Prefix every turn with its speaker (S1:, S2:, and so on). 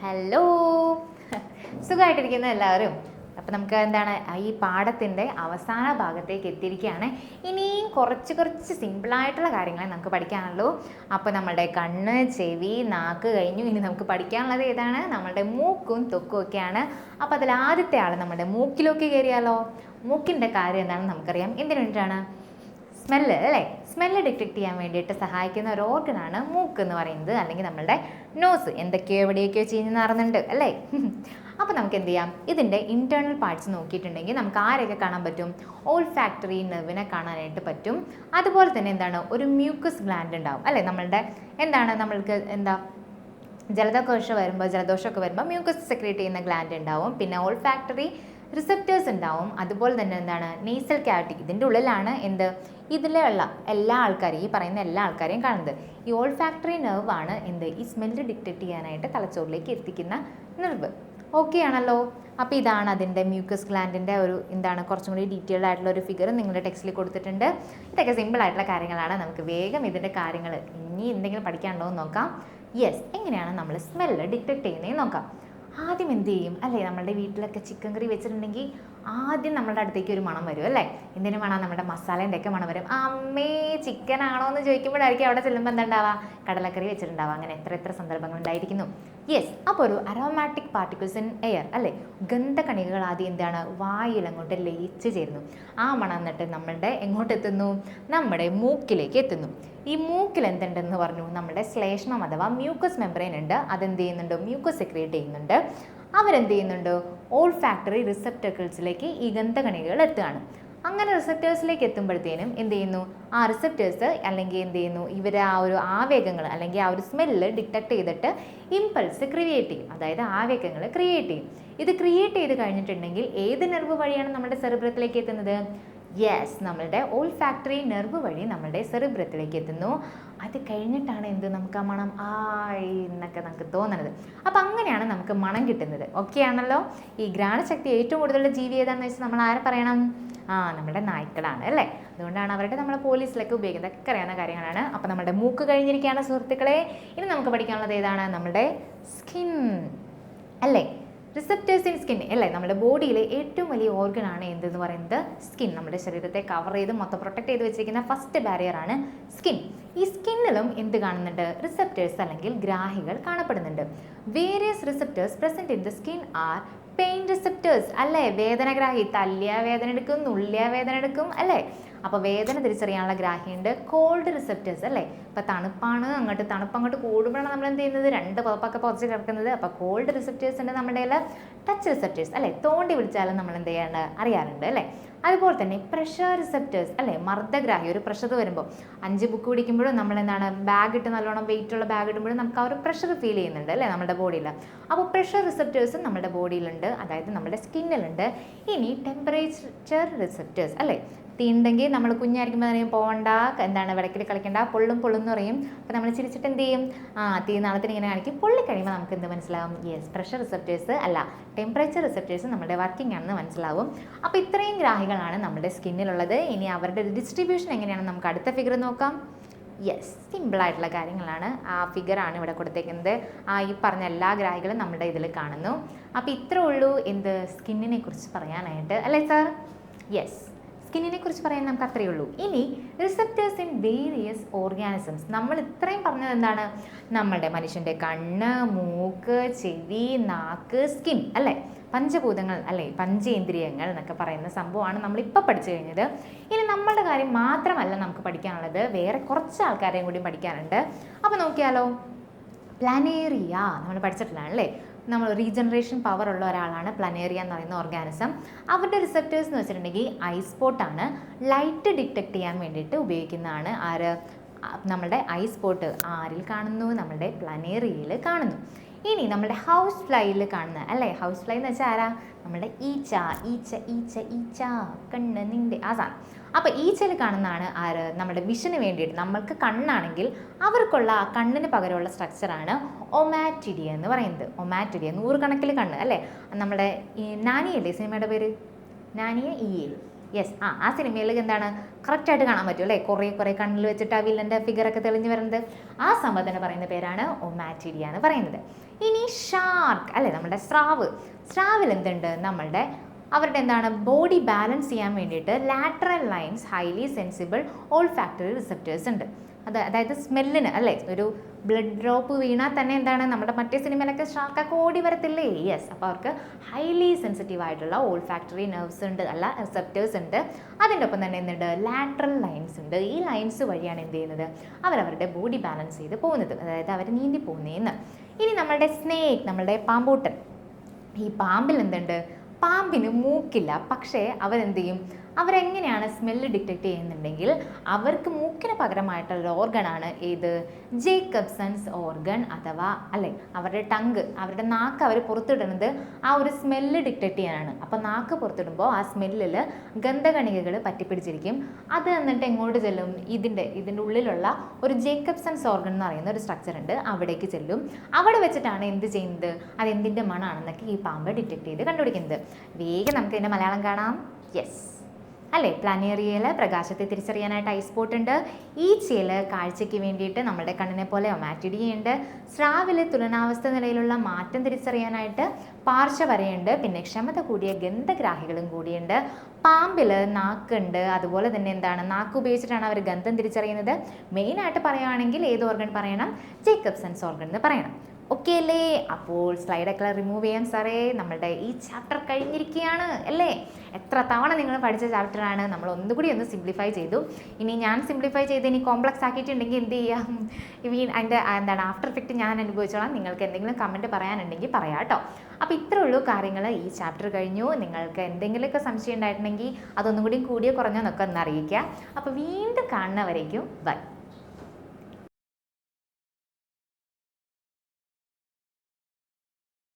S1: Hello സുഖമായിട്ടിരിക്കുന്ന എല്ലാവരും. അപ്പം നമുക്ക് എന്താണ് ഈ പാഠത്തിന്റെ അവസാന ഭാഗത്തേക്ക് എത്തിയിരിക്കുകയാണ്. ഇനിയും കുറച്ച് കുറച്ച് സിമ്പിളായിട്ടുള്ള കാര്യങ്ങളെ നമുക്ക് പഠിക്കാനുള്ളൂ. അപ്പോൾ നമ്മളുടെ കണ്ണ് ചെവി നാക്ക് കഴിഞ്ഞു. ഇനി നമുക്ക് പഠിക്കാനുള്ളത് ഏതാണ്? നമ്മളുടെ മൂക്കും തൊക്കും ഒക്കെയാണ്. അപ്പോൾ അതിൽ ആദ്യത്തെ ആൾ നമ്മുടെ മൂക്കിലൊക്കെ കയറിയാലോ? മൂക്കിന്റെ കാര്യം എന്താണെന്ന് നമുക്കറിയാം. എന്തിനു വേണ്ടിയിട്ടാണ്? സ്മെല്ല് അല്ലേ? സ്മെല്ല് ഡിറ്റക്ട് ചെയ്യാൻ വേണ്ടിയിട്ട് സഹായിക്കുന്ന ഒരു ഓർഗനാണ് മൂക്ക് എന്ന് പറയുന്നത് അല്ലെങ്കിൽ നമ്മളുടെ നോസ് എന്തൊക്കെയോ എവിടെയൊക്കെയോ ചീഞ്ഞ് നടന്നുണ്ട് അല്ലേ? അപ്പോൾ നമുക്ക് എന്ത് ചെയ്യാം? ഇതിന്റെ ഇന്റേർണൽ പാർട്സ് നോക്കിയിട്ടുണ്ടെങ്കിൽ നമുക്ക് ആരെയൊക്കെ കാണാൻ പറ്റും? ഓൾ ഫാക്ടറി നെർവിനെ കാണാനായിട്ട് പറ്റും. അതുപോലെ തന്നെ എന്താണ്? ഒരു മ്യൂക്കസ് ഗ്ലാൻഡ് ഉണ്ടാവും അല്ലേ? നമ്മളുടെ എന്താണ്? നമ്മൾക്ക് എന്താ? ജലദോഷം വരുമ്പോൾ ജലദോഷമൊക്കെ വരുമ്പോൾ മ്യൂക്കസ് സെക്രീറ്റ് ചെയ്യുന്ന ഗ്ലാൻഡ് ഉണ്ടാവും. പിന്നെ ഓൾ ഫാക്ടറി റിസപ്റ്റേഴ്സ് ഉണ്ടാവും. അതുപോലെ തന്നെ എന്താണ്? നേസൽ ക്യാവിറ്റി ഇതിന്റെ ഉള്ളിലാണ് എന്ത്? ഇതിലുള്ള എല്ലാ ആൾക്കാരെയും ഈ പറയുന്ന എല്ലാ ആൾക്കാരെയും കാണുന്നത്. ഈ ഓൾ ഫാക്ടറി നെർവ് ആണ് എന്ത്? ഈ സ്മെല്ല് ഡിറ്റക്ട് ചെയ്യാനായിട്ട് തലച്ചോറിലേക്ക് എത്തിക്കുന്ന നെർവ് ഓക്കെ ആണല്ലോ? അപ്പോൾ ഇതാണ് അതിന്റെ മ്യൂക്കസ് ഗ്ലാൻഡിന്റെ ഒരു എന്താണ്? കുറച്ചും കൂടി ഡീറ്റെയിൽഡ് ആയിട്ടുള്ള ഒരു ഫിഗർ നിങ്ങളുടെ ടെക്സ്റ്റിൽ കൊടുത്തിട്ടുണ്ട്. ഇതൊക്കെ സിമ്പിൾ ആയിട്ടുള്ള കാര്യങ്ങളാണ്. നമുക്ക് വേഗം ഇതിന്റെ കാര്യങ്ങൾ ഇനി എന്തെങ്കിലും പഠിക്കാനുണ്ടോ എന്ന് നോക്കാം. യെസ് എങ്ങനെയാണ് നമ്മൾ സ്മെല്ല് ഡിറ്റക്ട് ചെയ്യുന്നതെന്ന് നോക്കാം. ആദ്യം എന്ത് ചെയ്യും? അല്ലേ? നമ്മുടെ വീട്ടിലൊക്കെ ചിക്കൻ കറി വെച്ചിട്ടുണ്ടെങ്കിൽ ആദ്യം നമ്മുടെ അടുത്തേക്ക് ഒരു മണം വരും അല്ലേ? എന്തിനു മണം? നമ്മുടെ മസാലേന്റെ ഒക്കെ മണം വരും. അമ്മേ ചിക്കൻ ആണോ എന്ന് ചോദിക്കുമ്പോഴായിരിക്കും അവിടെ ചെല്ലുമ്പോൾ എന്താണ്ടാവുക കടലക്കറി വെച്ചിട്ടുണ്ടാവുക. അങ്ങനെ എത്ര എത്ര സന്ദർഭങ്ങൾ ഉണ്ടായിരിക്കുന്നു. യെസ് അപ്പോൾ ഒരു അരോമാറ്റിക് പാർട്ടിക്കിൾസ് ഇൻ എയർ അല്ലേ? ഗന്ധകണികകൾ ആദ്യം എന്താണ്? വായിൽ അങ്ങോട്ട് ലയിച്ച് ചേരുന്നു. ആ മണം എന്നിട്ട് നമ്മളുടെ എങ്ങോട്ടെത്തുന്നു നമ്മുടെ മൂക്കിലേക്ക് എത്തുന്നു. ഈ മൂക്കിൽ എന്തുണ്ടെന്ന് പറഞ്ഞു? നമ്മുടെ ശ്ലേഷ്മം അഥവാ മ്യൂക്കസ് മെമ്പറൈൻ ഉണ്ട്. അതെന്ത് ചെയ്യുന്നുണ്ട്? മ്യൂക്കസ് സെക്രിയേറ്റ് ചെയ്യുന്നുണ്ട്. അവരെന്ത് ചെയ്യുന്നുണ്ട് ഓൾ ഫാക്ടറി റിസപ്റ്റക്കിൾസിലേക്ക് ഈ ഗന്ധകണികകൾ എത്തുകയാണ്. അങ്ങനെ റിസപ്റ്റേഴ്സിലേക്ക് എത്തുമ്പോഴത്തേനും എന്ത് ചെയ്യുന്നു? ആ റിസപ്റ്റേഴ്സ് അല്ലെങ്കിൽ എന്ത് ചെയ്യുന്നു? ഇവരെ ആ ഒരു ആവേഗങ്ങൾ അല്ലെങ്കിൽ ആ ഒരു സ്മെല്ല് ഡിറ്റക്ട് ചെയ്തിട്ട് ഇമ്പൾസ് ക്രിയേറ്റ് ചെയ്യും. അതായത് ആവേഗങ്ങൾ ക്രിയേറ്റ് ചെയ്യും. ഇത് ക്രിയേറ്റ് ചെയ്ത് കഴിഞ്ഞിട്ടുണ്ടെങ്കിൽ ഏത് നെർവ് വഴിയാണ് നമ്മുടെ സെറിബ്രത്തിലേക്ക് എത്തുന്നത്? യെസ് നമ്മളുടെ ഓൾ ഫാക്ടറി നെർവ് വഴി നമ്മളുടെ സെറിബ്രത്തിലേക്ക് എത്തുന്നു. അത് കഴിഞ്ഞിട്ടാണ് എന്ത് നമുക്ക് ആ മണം? ആ എന്നൊക്കെ നമുക്ക് തോന്നണത്. അപ്പം അങ്ങനെയാണ് നമുക്ക് മണം കിട്ടുന്നത്. ഓക്കെ ആണല്ലോ? ഈ ഘ്രാണശക്തി ഏറ്റവും കൂടുതലുള്ള ജീവി ഏതാണെന്ന് വെച്ചാൽ നമ്മൾ ആരെ പറയണം? ആ നമ്മുടെ നായ്ക്കളാണ് അല്ലേ? അതുകൊണ്ടാണ് അവരുടെ നമ്മളെ പോലീസിലൊക്കെ ഉപയോഗിക്കുന്നത്. ഒക്കെ അറിയാവുന്ന കാര്യങ്ങളാണ്. അപ്പോൾ നമ്മുടെ മൂക്ക് കഴിഞ്ഞിരിക്കുകയാണ് സുഹൃത്തുക്കളെ. ഇനി നമുക്ക് പഠിക്കാനുള്ളത് ഏതാണ്? നമ്മുടെ സ്കിൻ അല്ലേ? റിസപ്റ്റേഴ്സ് ഇൻ സ്കിൻ അല്ലേ? നമ്മുടെ ബോഡിയിലെ ഏറ്റവും വലിയ ഓർഗൻ ആണ് എന്തെന്ന് പറയുന്നത്? സ്കിൻ നമ്മുടെ ശരീരത്തെ കവർ ചെയ്ത് മൊത്തം പ്രൊട്ടക്ട് ചെയ്ത് വെച്ചിരിക്കുന്ന ഫസ്റ്റ് ബാരിയർ ആണ് സ്കിൻ ഈ സ്കിന്നിലും എന്ത് കാണുന്നുണ്ട്? റിസപ്റ്റേഴ്സ് അല്ലെങ്കിൽ ഗ്രാഹികൾ കാണപ്പെടുന്നുണ്ട്. Various receptors present in the skin are pain receptors അല്ലേ? വേദനഗ്രാഹി തല്ലിയ വേദന എടുക്കും നുള്ളിയ വേദന എടുക്കും അല്ലേ? അപ്പോൾ വേദന തിരിച്ചറിയാനുള്ള ഗ്രാഹിയുണ്ട് കോൾഡ് റിസെപ്റ്റേഴ്സ് അല്ലേ? ഇപ്പോൾ തണുപ്പാണ് അങ്ങോട്ട് തണുപ്പ് അങ്ങോട്ട് കൂടുമ്പോഴാണ് നമ്മൾ എന്ത് ചെയ്യുന്നത്? രണ്ട് പുറപ്പൊക്കെ പുറച്ച് കിടക്കുന്നത്. അപ്പോൾ കോൾഡ് റിസെപ്റ്റേഴ്സ് ഉണ്ട് നമ്മുടെ ടച്ച് റിസപ്റ്റേഴ്സ് അല്ലേ? തോണ്ടി വിളിച്ചാലും നമ്മൾ എന്ത് ചെയ്യാണ്ട്? അറിയാറുണ്ട് അല്ലേ? അതുപോലെ തന്നെ പ്രഷർ റിസപ്റ്റേഴ്സ് അല്ലേ? മർദ്ദഗ്രാഹി ഒരു പ്രഷർ വരുമ്പോൾ അഞ്ച് ബുക്ക് പിടിക്കുമ്പോഴും നമ്മൾ എന്താണ്? ബാഗ് ഇട്ട് നല്ലോണം വെയിറ്റ് ഉള്ള ബാഗ് ഇടുമ്പോഴും നമുക്ക് ആ ഒരു പ്രഷർ ഫീൽ ചെയ്യുന്നുണ്ട് അല്ലേ? നമ്മുടെ ബോഡിയിൽ അപ്പോൾ പ്രഷർ റിസപ്റ്റേഴ്സും നമ്മുടെ ബോഡിയിലുണ്ട് അതായത് നമ്മുടെ സ്കിന്നിലുണ്ട് ഇനി ടെമ്പറേച്ചർ റിസപ്റ്റേഴ്സ് അല്ലേ? തീ ഉണ്ടെങ്കിൽ നമ്മൾ കുഞ്ഞായിരിക്കുമ്പോൾ പറയും പോകണ്ട എന്താണ് വിളക്കിൽ കളിക്കണ്ട പൊള്ളും പൊള്ളും എന്ന് പറയും. അപ്പോൾ നമ്മൾ ചിരിച്ചിട്ട് എന്ത് ചെയ്യും? ആ തീ നാളത്തിന് ഇങ്ങനെ കാണിക്കും. പൊള്ളി കഴിയുമ്പോൾ നമുക്ക് എന്ത് മനസ്സിലാവും? യെസ് പ്രഷർ റിസപ്റ്റേഴ്സ് അല്ല ടെമ്പറേച്ചർ റിസപ്റ്റേഴ്സ് നമ്മുടെ വർക്കിംഗ് ആണെന്ന് മനസ്സിലാവും. അപ്പോൾ ഇത്രയും ഗ്രാഹികളാണ് നമ്മുടെ സ്കിന്നിലുള്ളത്. ഇനി അവരുടെ ഡിസ്ട്രിബ്യൂഷൻ എങ്ങനെയാണെന്ന് നമുക്ക് അടുത്ത ഫിഗർ നോക്കാം. യെസ് സിമ്പിളായിട്ടുള്ള കാര്യങ്ങളാണ്. ആ ഫിഗറാണ് ഇവിടെ കൊടുത്തേക്കുന്നത്. ആ ഈ പറഞ്ഞ എല്ലാ ഗ്രാഹികളും നമ്മുടെ ഇതിൽ കാണുന്നു. അപ്പോൾ ഇത്രേ ഉള്ളൂ എന്ത് സ്കിന്നിനെ കുറിച്ച് പറയാനായിട്ട്. അല്ലേ സാർ യെസ് സ്കിന്നിനെ കുറിച്ച് പറയാൻ നമുക്ക് അത്രയേ ഉള്ളൂ ഇനി റിസപ്റ്റേഴ്സ് ഇൻ വേരിയസ് ഓർഗാനിസംസ് നമ്മൾ ഇത്രയും പറഞ്ഞത് എന്താണ്? നമ്മളുടെ മനുഷ്യന്റെ കണ്ണ് മൂക്ക് ചെവി നാക്ക് സ്കിൻ അല്ലേ? പഞ്ചഭൂതങ്ങൾ അല്ലേ? പഞ്ചേന്ദ്രിയങ്ങൾ എന്നൊക്കെ പറയുന്ന സംഭവമാണ് നമ്മളിപ്പോൾ പഠിച്ചു കഴിഞ്ഞത്. ഇനി നമ്മളുടെ കാര്യം മാത്രമല്ല നമുക്ക് പഠിക്കാനുള്ളത്. വേറെ കുറച്ച് ആൾക്കാരെയും കൂടി പഠിക്കാനുണ്ട്. അപ്പോൾ നോക്കിയാലോ? പ്ലാനേറിയ നമ്മൾ പഠിച്ചിട്ടുള്ളതാണ് അല്ലേ നമ്മൾ റീജനറേഷൻ പവർ ഉള്ള ഒരാളാണ് പ്ലനേറിയ എന്ന് പറയുന്ന ഓർഗാനിസം അവരുടെ റിസപ്റ്റേഴ്സ് എന്ന് വെച്ചിട്ടുണ്ടെങ്കിൽ ഐസ്പോട്ടാണ് ലൈറ്റ് ഡിറ്റക്ട് ചെയ്യാൻ വേണ്ടിയിട്ട് ഉപയോഗിക്കുന്നതാണ്. ആര്? നമ്മുടെ ഐ സ്പോട്ട് ആരിൽ കാണുന്നു? നമ്മുടെ പ്ലനേറിയയിൽ കാണുന്നു. ഇനി നമ്മുടെ ഹൗസ് ഫ്ലൈയിൽ കാണുന്ന അല്ലേ? ഹൗസ് ഫ്ലൈ എന്ന് വെച്ചാൽ ആരാ? നമ്മുടെ ഈച്ച ഈച്ച ഈച്ച ഈച്ച കണ്ണ് നിന്റെ ആ സാധനം അപ്പോൾ ഈച്ചയിൽ കാണുന്നതാണ് ആര്? നമ്മുടെ വിഷന് വേണ്ടിയിട്ട്. നമ്മൾക്ക് കണ്ണാണെങ്കിൽ അവർക്കുള്ള ആ കണ്ണിന് പകരമുള്ള സ്ട്രക്ചറാണ് ഒമാറ്റിഡിയ എന്ന് പറയുന്നത്. ഒമാറ്റിഡിയ നൂറുകണക്കിൽ കണ്ണ് അല്ലേ? നമ്മുടെ നാനിയല്ലേ സിനിമയുടെ പേര്? നാനിയ എ. യെസ് ആ ആ സിനിമയിൽ എന്താണ്? കറക്റ്റായിട്ട് കാണാൻ പറ്റും അല്ലേ? കുറേ കുറേ കണ്ണിൽ വെച്ചിട്ട് ആ വില്ലന്റെ ഫിഗറൊക്കെ തെളിഞ്ഞു വരുന്നത്. ആ സംഭവത്തിന് പറയുന്ന പേരാണ് ഒമാറ്റിഡിയ എന്ന് പറയുന്നത്. ഇനി ഷാർക്ക് അല്ലേ? നമ്മുടെ സ്രാവ്. സ്രാവിൽ എന്തുണ്ട്? നമ്മളുടെ അവരുടെ എന്താണ്? ബോഡി ബാലൻസ് ചെയ്യാൻ വേണ്ടിയിട്ട് lateral lines highly sensible olfactory receptors ഉണ്ട്. അത് അതായത് സ്മെല്ലിന് അല്ലേ? ഒരു ബ്ലഡ് ഡ്രോപ്പ് വീണാൽ തന്നെ എന്താണ്? നമ്മുടെ മറ്റേ സിനിമയിലൊക്കെ ഷാർക്കൊക്കെ ഓടി വരത്തില്ലേ? യെസ് അപ്പോൾ അവർക്ക് ഹൈലി സെൻസിറ്റീവ് ആയിട്ടുള്ള ഓൾ ഫാക്ടറി നെർവ്സ് ഉണ്ട് അല്ല റിസെപ്റ്റേഴ്സ് ഉണ്ട്. അതിന്റെ ഒപ്പം തന്നെ എന്തുണ്ട്? ലാറ്ററൽ ലൈൻസ് ഉണ്ട്. ഈ ലൈൻസ് വഴിയാണ് എന്ത് ചെയ്യുന്നത്? അവരവരുടെ ബോഡി ബാലൻസ് ചെയ്ത് പോകുന്നത്. അതായത് അവർ നീന്തി പോകുന്നതെന്ന് ഇനി നമ്മളുടെ സ്നേക്ക് നമ്മളുടെ പാമ്പൂട്ടൻ. ഈ പാമ്പിൽ എന്തുണ്ട്? പാമ്പിന് മൂക്കില്ല. പക്ഷേ അവരെന്ത് ചെയ്യും? അവരെങ്ങനെയാണ് സ്മെല്ല് ഡിറ്റക്ട് ചെയ്യുന്നുണ്ടെങ്കിൽ അവർക്ക് മൂക്കിന് പകരമായിട്ടുള്ള ഓർഗണാണ് ഏത്? ജേക്കബ്സൺസ് ഓർഗൺ അഥവാ അല്ലെ അവരുടെ ടങ്ക് അവരുടെ നാക്ക് അവർ പുറത്തിടുന്നത് ആ ഒരു സ്മെല്ല് ഡിറ്റക്ട് ചെയ്യാനാണ്. അപ്പോൾ നാക്ക് പുറത്തിടുമ്പോൾ ആ സ്മെല്ലിൽ ഗന്ധകണികകൾ പറ്റിപ്പിടിച്ചിരിക്കും. അത് എന്നിട്ട് എങ്ങോട്ട് ചെല്ലും? ഇതിന്റെ ഇതിന്റെ ഉള്ളിലുള്ള ഒരു ജേക്കബ്സൺസ് ഓർഗൺ എന്ന് പറയുന്ന ഒരു സ്ട്രക്ചർ ഉണ്ട്. അവിടേക്ക് ചെല്ലും. അവിടെ വെച്ചിട്ടാണ് എന്ത് ചെയ്യുന്നത്? അത് എന്തിന്റെ മണാണെന്നൊക്കെ ഈ പാമ്പ് ഡിറ്റക്ട് ചെയ്ത് കണ്ടുപിടിക്കുന്നത്. വേഗം നമുക്ക് ഇതിന്റെ മലയാളം കാണാം. യെസ് അല്ലേ? പ്ലാനേറിയയിൽ പ്രകാശത്തെ തിരിച്ചറിയാനായിട്ട് ഐ സ്പോട്ട് ഉണ്ട്. ഈച്ചയിൽ കാഴ്ചയ്ക്ക് വേണ്ടിയിട്ട് നമ്മുടെ കണ്ണിനെ പോലെ ഒമാറ്റിഡിയുണ്ട് സ്രാവിൽ തുലനാവസ്ഥ നിലയിലുള്ള മാറ്റം തിരിച്ചറിയാനായിട്ട് പാർശ്വവരയുണ്ട് പിന്നെ ക്ഷമത കൂടിയ ഗന്ധഗ്രാഹികളും കൂടിയുണ്ട്. പാമ്പിൽ നാക്കുണ്ട്. അതുപോലെ തന്നെ എന്താണ്? നാക്ക് ഉപയോഗിച്ചിട്ടാണ് അവർ ഗന്ധം തിരിച്ചറിയുന്നത്. മെയിനായിട്ട് പറയുകയാണെങ്കിൽ ഏത് ഓർഗൻ പറയണം? ജേക്കബ്സൺസ് ഓർഗൻ എന്ന് പറയണം. ഓക്കെ അല്ലേ? അപ്പോൾ സ്ലൈഡൊക്കെ റിമൂവ് ചെയ്യാൻ സാറേ നമ്മളുടെ ഈ ചാപ്റ്റർ കഴിഞ്ഞിരിക്കുകയാണ് അല്ലേ? എത്ര തവണ നിങ്ങൾ പഠിച്ച ചാപ്റ്ററാണ് നമ്മൾ ഒന്നുകൂടി ഒന്ന് സിംപ്ലിഫൈ ചെയ്തു. ഇനി ഞാൻ സിംപ്ലിഫൈ ചെയ്ത് ഇനി കോംപ്ലക്സ് ആക്കിയിട്ടുണ്ടെങ്കിൽ എന്ത് ചെയ്യാം? ഈ അതിന്റെ എന്താണ് ആഫ്റ്റർ എഫക്റ്റ് ഞാൻ അനുഭവിച്ചോളാം. നിങ്ങൾക്ക് എന്തെങ്കിലും കമന്റ് പറയാനുണ്ടെങ്കിൽ പറയാം കേട്ടോ അപ്പോൾ ഇത്രേ ഉള്ളൂ കാര്യങ്ങൾ. ഈ ചാപ്റ്റർ കഴിഞ്ഞു. നിങ്ങൾക്ക് എന്തെങ്കിലുമൊക്കെ സംശയം ഉണ്ടായിട്ടുണ്ടെങ്കിൽ അതൊന്നും കൂടി കൂടിയോ കുറഞ്ഞോ എന്നൊക്കെ ഒന്ന് അറിയിക്കുക. അപ്പോൾ വീണ്ടും കാണുന്നവരേക്കും ബൈ